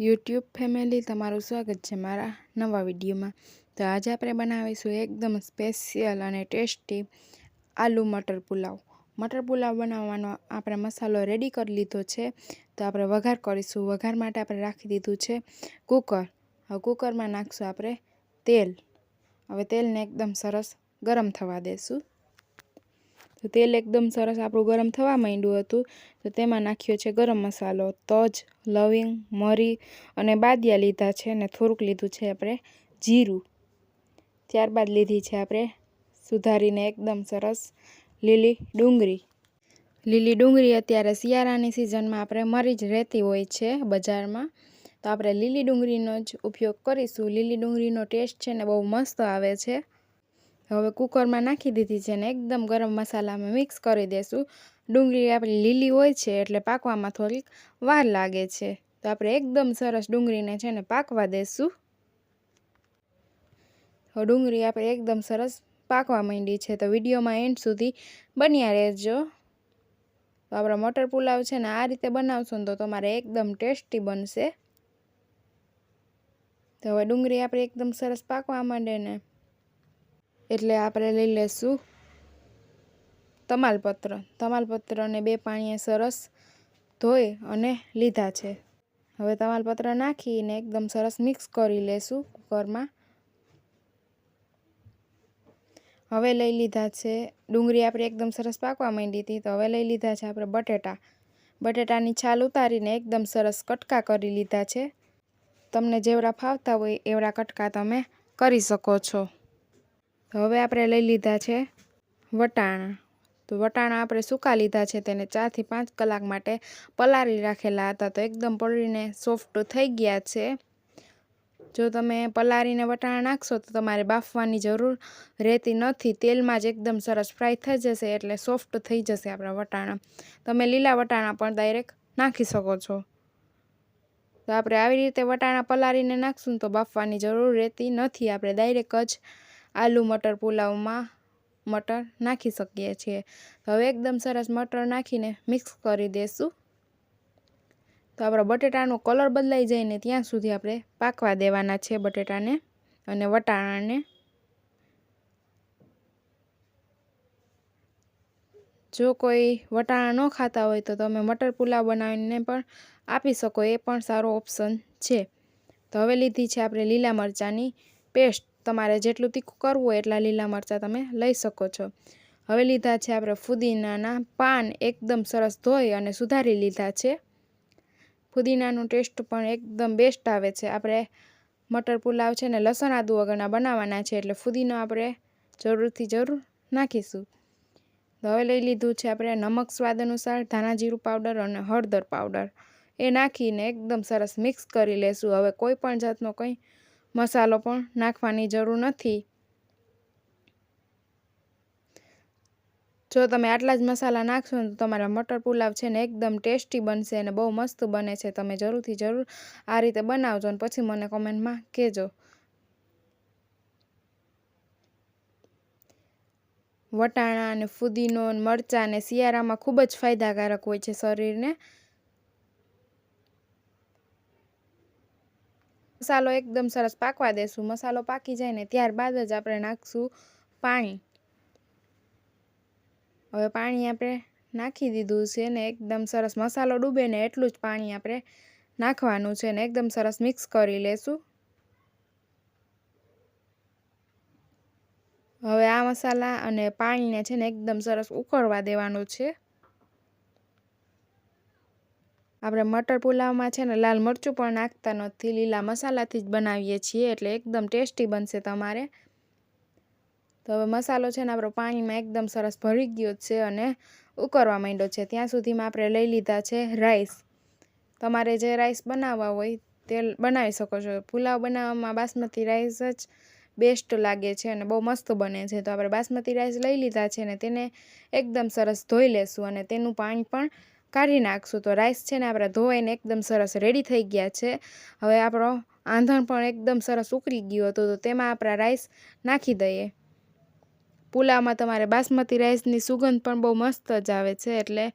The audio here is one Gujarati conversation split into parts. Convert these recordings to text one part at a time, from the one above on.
યુટ્યુબ ફેમિલી, તમારું સ્વાગત છે મારા નવા વિડીયોમાં. તો આજે આપણે બનાવીશું એકદમ સ્પેશિયલ અને ટેસ્ટી આલુ મટર પુલાવ. મટર પુલાવ બનાવવાનો આપણે મસાલો રેડી કરી લીધો છે. તો આપણે વઘાર કરીશું. વઘાર માટે આપણે રાખી દીધું છે કુકર. હવે કુકરમાં નાખશું આપણે તેલ. હવે તેલને એકદમ સરસ ગરમ થવા દેશું. તો તેલ એકદમ સરસ આપણું ગરમ થવા માંડ્યું હતું. તો તેમાં નાખ્યો છે ગરમ મસાલો, તજ, લવિંગ, મરી અને બાદિયા લીધા છે અને થોડુંક લીધું છે આપણે જીરું. ત્યારબાદ લીધી છે આપણે સુધારીને એકદમ સરસ લીલી ડુંગળી. લીલી ડુંગળી અત્યારે શિયાળાની સિઝનમાં આપણે મરી જ રહેતી હોય છે બજારમાં. તો આપણે લીલી ડુંગળીનો જ ઉપયોગ કરીશું. લીલી ડુંગળીનો ટેસ્ટ છે ને બહુ મસ્ત આવે છે. હવે કુકરમાં નાખી દીધી છે ને એકદમ ગરમ મસાલામાં મિક્સ કરી દઈશું ડુંગળી આપણી લીલી હોય છે એટલે પાકવામાં થોડીક વાર લાગે છે. તો આપણે એકદમ સરસ ડુંગળીને છે ને પાકવા દઈશું ડુંગળી આપણે એકદમ સરસ પાકવા માંડી છે. તો વિડીયોમાં એન્ડ સુધી બન્યા રહેજો. તો આપણા મટર પુલાવ છે ને આ રીતે બનાવશો ને તો તમારે એકદમ ટેસ્ટી બનશે. તો હવે ડુંગળી આપણે એકદમ સરસ પાકવા માંડે ને. એટલે આપણે લઈ લઈશું તમાલપત્ર. તમાલપત્રને બે પાણીએ સરસ ધોઈ અને લીધા છે. હવે તમાલપત્ર નાખીને એકદમ સરસ મિક્સ કરી લેશું કુકરમાં. હવે લઈ લીધા છે. ડુંગળી આપણે એકદમ સરસ પાકવા માંડી હતી, તો હવે લઈ લીધા છે આપણે બટેટા. બટેટાની છાલ ઉતારીને એકદમ સરસ કટકા કરી લીધા છે. તમને જેવડા ફાવતા હોય એવડા કટકા તમે કરી શકો છો. હવે આપણે લઈ લીધા છે વટાણા. તો વટાણા આપણે સૂકા લીધા છે તેને ચારથી પાંચ કલાક માટે પલાળી રાખેલા હતા. તો એકદમ પડીને સોફ્ટ થઈ ગયા છે. જો તમે પલાળીને વટાણા નાખશો તો તમારે બાફવાની જરૂર રહેતી નથી. તેલમાં જ એકદમ સરસ ફ્રાય થઈ જશે એટલે સોફ્ટ થઈ જશે આપણા વટાણા. તમે લીલા વટાણા પણ ડાયરેક્ટ નાખી શકો છો. તો આપણે આવી રીતે વટાણા પલાળીને નાખશું તો બાફવાની જરૂર રહેતી નથી. આપણે ડાયરેક્ટ જ આલુ મટર પુલાવમાં મટર નાખી શકીએ છીએ. હવે એકદમ સરસ મટર નાખીને મિક્સ કરી દઈશું તો આપણા બટેટાનો કલર બદલાઈ જાય ને ત્યાં સુધી આપણે પાકવા દેવાના છે બટેટાને અને વટાણાને. જો કોઈ વટાણા ન ખાતા હોય તો તમે મટર પુલાવ બનાવીને પણ આપી શકો, એ પણ સારો ઓપ્શન છે. તો હવે લીધી છે આપણે લીલા મરચાંની પેસ્ટ તમારે જેટલું તીખું કરવું હોય એટલા લીલા મરચાં તમે લઈ શકો છો. હવે લીધા છે આપણે ફુદીનાના પાન એકદમ સરસ ધોઈ અને સુધારી લીધા છે. ફુદીનાનું ટેસ્ટ પણ એકદમ બેસ્ટ આવે છે. આપણે મટર પુલાવ છે ને લસણ આદુ વગરના બનાવવાના છે એટલે ફુદીનો આપણે જરૂરથી જરૂર નાખીશું. હવે લઈ લીધું છે આપણે નમક સ્વાદ અનુસાર ધાણા જીરું પાવડર અને હળદર પાવડર. એ નાખીને એકદમ સરસ મિક્સ કરી લેશું. હવે કોઈ પણ જાતનો કંઈ મસાલો પણ નાખવાની જરૂર નથી. જો તમે આટલા જ મસાલા નાખશો ને તો તમારા મટર પુલાવ છે ને એકદમ ટેસ્ટી બનશે અને બહુ મસ્ત બને છે. તમે જરૂરથી જરૂર આ રીતે બનાવજો અને પછી મને કોમેન્ટમાં કહેજો. વટાણા અને ફુદીનો મરચાં અને શિયાળામાં ખૂબ જ ફાયદાકારક હોય છે શરીરને. મસાલો એકદમ સરસ પાકવા દેશું. મસાલો પાકી જાય ને ત્યારબાદ જ આપણે નાખશું પાણી. હવે પાણી આપણે નાખી દીધું છે ને એકદમ સરસ મસાલો ડૂબે ને એટલું જ પાણી આપણે નાખવાનું છે ને એકદમ સરસ મિક્સ કરી લેશું. હવે આ મસાલા અને પાણીને છે ને એકદમ સરસ ઉકળવા દેવાનું છે. આપણે મટર પુલાવમાં છે ને લાલ મરચું પણ નાખતા નથી, લીલા મસાલાથી જ બનાવીએ છીએ એટલે એકદમ ટેસ્ટી બનશે તમારે. તો હવે મસાલો છે ને આપણો પાણીમાં એકદમ સરસ ભરી ગયો છે અને ઉકરવા માંડ્યો છે. ત્યાં સુધીમાં આપણે લઈ લીધા છે રાઈસ. તમારે જે રાઈસ બનાવવા હોય તે બનાવી શકો છો. પુલાવ બનાવવામાં બાસમતી રાઈસ જ બેસ્ટ લાગે છે અને બહુ મસ્ત બને છે. તો આપણે બાસમતી રાઈસ લઈ લીધા છે ને તેને એકદમ સરસ ધોઈ લેશું અને તેનું પાણી પણ કાઢી નાખશું. તો રાઈસ છે ને આપણે ધોવાઈને એકદમ સરસ રેડી થઈ ગયા છે. હવે આપણો આંધણ પણ એકદમ સરસ ઉકળી ગયું હતું. તો તેમાં આપણા રાઈસ નાખી દઈએ. પુલાવમાં તમારે બાસમતી રાઈસની સુગંધ પણ બહુ મસ્ત જ આવે છે. એટલે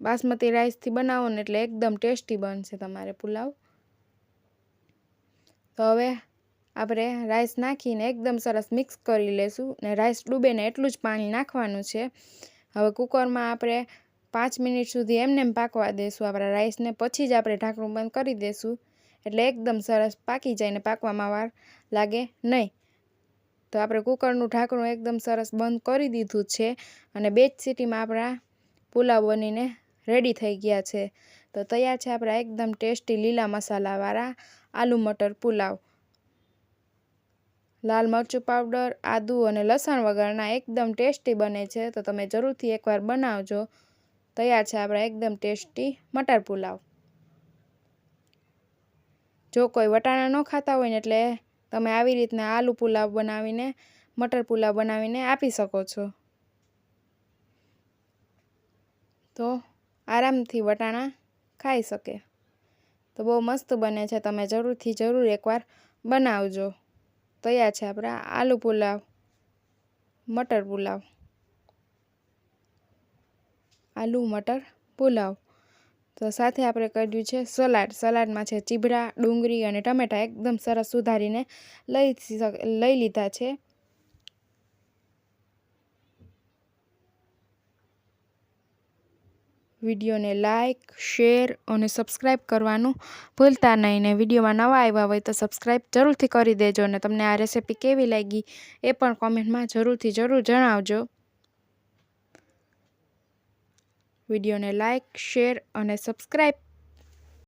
બાસમતી રાઈસથી બનાવો ને એટલે એકદમ ટેસ્ટી બનશે તમારે પુલાવ. તો હવે આપણે રાઈસ નાખીને એકદમ સરસ મિક્સ કરી લેશું ને રાઈસ ડૂબે ને એટલું જ પાણી નાખવાનું છે. હવે કુકરમાં આપણે પાંચ મિનિટ સુધી એમને એમ પાકવા દેશું. આપણા રાઈસને પછી જ આપણે ઢાંકણું બંધ કરી દેશું. એટલે એકદમ સરસ પાકી જાય ને પાકવામાં વાર લાગે નહીં. તો આપણે કુકરનું ઢાંકણું એકદમ સરસ બંધ કરી દીધું છે અને બે જ સીટીમાં આપણા પુલાવ બનીને રેડી થઈ ગયા છે. તો તૈયાર છે આપણા એકદમ ટેસ્ટી લીલા મસાલાવાળા આલુ મટર પુલાવ. લાલ મરચું પાવડર, આદુ અને લસણ વગરના એકદમ ટેસ્ટી બને છે. તો તમે જરૂરથી એકવાર બનાવજો. તૈયાર છે આપણા એકદમ ટેસ્ટી મટર પુલાવ. જો કોઈ વટાણા ન ખાતા હોય ને એટલે તમે આવી રીતના આલુ પુલાવ બનાવીને, મટર પુલાવ બનાવીને આપી શકો છો. તો આરામથી વટાણા ખાઈ શકે. તો બહુ મસ્ત બને છે, તમે જરૂરથી જરૂર એકવાર બનાવજો. તૈયાર છે આપણા આલુ પુલાવ, મટર પુલાવ. આલુ, મટર, પુલાવ. તો સાથે આપણે કર્યું છે સલાડ. સલાડમાં છે ચીબડા ડુંગળી અને ટમેટાં એકદમ સરસ સુધારીને લઈ લઈ લીધા છે. વિડીયોને લાઇક શેર અને સબસ્ક્રાઈબ કરવાનું ભૂલતા નહીં. ને વિડીયોમાં નવા આવ્યા હોય તો સબસ્ક્રાઈબ જરૂરથી કરી દેજો અને તમને આ રેસીપી કેવી લાગી એ પણ કોમેન્ટમાં જરૂરથી જરૂર જણાવજો. વિડીયોને લાઇક શેર અને સબસ્ક્રાઈબ